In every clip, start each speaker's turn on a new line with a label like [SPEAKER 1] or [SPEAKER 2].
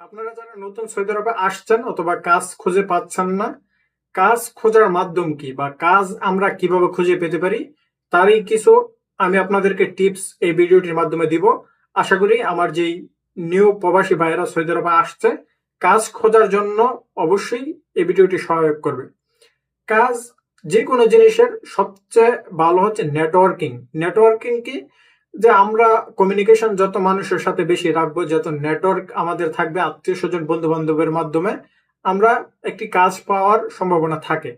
[SPEAKER 1] আপনারা যারা নতুন সৌদি আরবে আসছেন অথবা কাজ খুঁজে পাচ্ছেন না, কাজ খোঁজার মাধ্যম কি বা কাজ আমরা কীভাবে খুঁজে পেতে পারি, তারই কিছু আমি আপনাদেরকে টিপস এই ভিডিওটির মাধ্যমে দিব। আশা করি আমার যেই নিউ প্রবাসী ভাইয়েরা সৌদি আরবে আসছে, কাজ খোঁজার জন্য অবশ্যই এই ভিডিওটি সহায়ক করবে। কাজ যে কোনো জিনিসের সবচেয়ে ভালো হচ্ছে নেটওয়ার্কিং নেটওয়ার্কিং কি? যে আমরা কমিউনিকেশন যত মানুষের সাথে বেশি রাখব, যত নেটওয়ার্ক আমাদের থাকবে, আত্মীয় স্বজন বন্ধু বান্ধবের মাধ্যমে, আমরা একটি কাজ পাওয়ার সম্ভাবনা থাকে।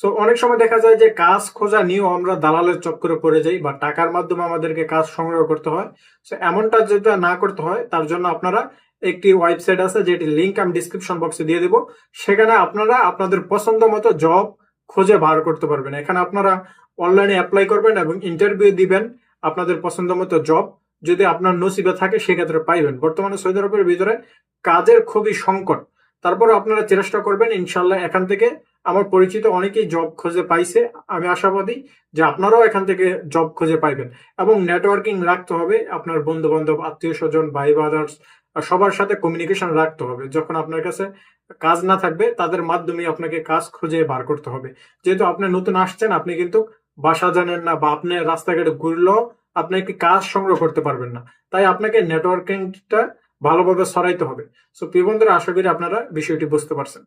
[SPEAKER 1] সো অনেক সময় দেখা যায় যে কাজ খোঁজা নিয়েও আমরা দালালের চক্করে পড়ে যাই বা টাকার মাধ্যমে আমাদেরকে কাজ সংগ্রহ করতে হয়। সো এমনটা যেটা না করতে হয়, তার জন্য আপনারা একটি ওয়েবসাইট আছে, যেটি লিঙ্ক আমি ডিসক্রিপশন বক্সে দিয়ে দেবো। সেখানে আপনারা আপনাদের পছন্দ মতো জব খুঁজে বার করতে পারবেন। এখানে আপনারা অনলাইনে অ্যাপ্লাই করবেন এবং ইন্টারভিউ দিবেন। আপনাদের পছন্দ মতো জব যদি আপনার নসিবে থাকে, সেক্ষেত্রে পাইবেন। বর্তমানে সৌদি আরবের ভিতরে কাজের খুবই সংকট। তারপর আপনারা চেষ্টা করবেন ইনশাল্লাহ এখান থেকে আমার পরিচিত অনেকেই জব খুঁজে পাইছে। আমি আশাবাদী যে আপনারাও এখান থেকে জব খুঁজে পাইবেন। এবং নেটওয়ার্কিং রাখতে হবে, আপনার বন্ধু বান্ধব আত্মীয় স্বজন ভাই বাদার্স সবার সাথে কমিউনিকেশন রাখতে হবে। যখন আপনার কাছে কাজ না থাকবে, তাদের মাধ্যমে আপনাকে কাজ খুঁজে বার করতে হবে। যেহেতু আপনি নতুন আসছেন, আপনি কিন্তু বাসা জানেন না বা আপনি রাস্তাঘাটে ঘুরলেও আপনি একটি কাজ সংগ্রহ করতে পারবেন না। তাই আপনাকে নেটওয়ার্কিংটা ভালোভাবে সরাইতে হবে। সো প্রিয় বন্ধুরা, আশা করি আপনারা বিষয়টি বুঝতে পারছেন।